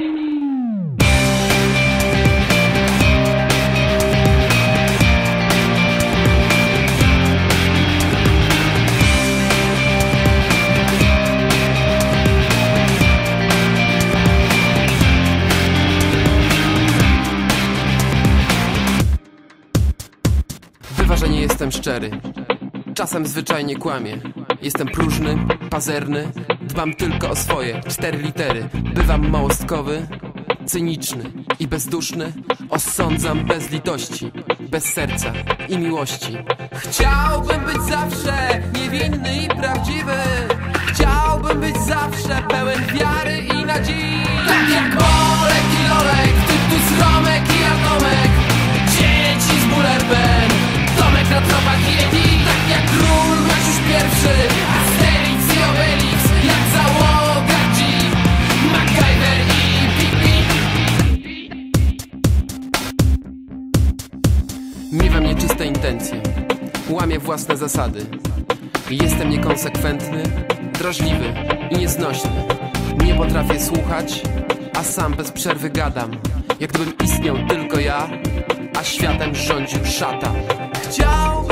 Że jestem szczery. Czasem zwyczajnie kłamię. Jestem próżny, pazerny, dbam tylko o swoje cztery litery. Bywam małostkowy, cyniczny i bezduszny. Osądzam bez litości, bez serca i miłości. Chciałbym być zawsze niewinny i prawdziwy. Intencje, łamię własne zasady. Jestem niekonsekwentny, drażliwy i nieznośny. Nie potrafię słuchać, a sam bez przerwy gadam. Jak gdybym istniał tylko ja, a światem rządził szatan. Chciał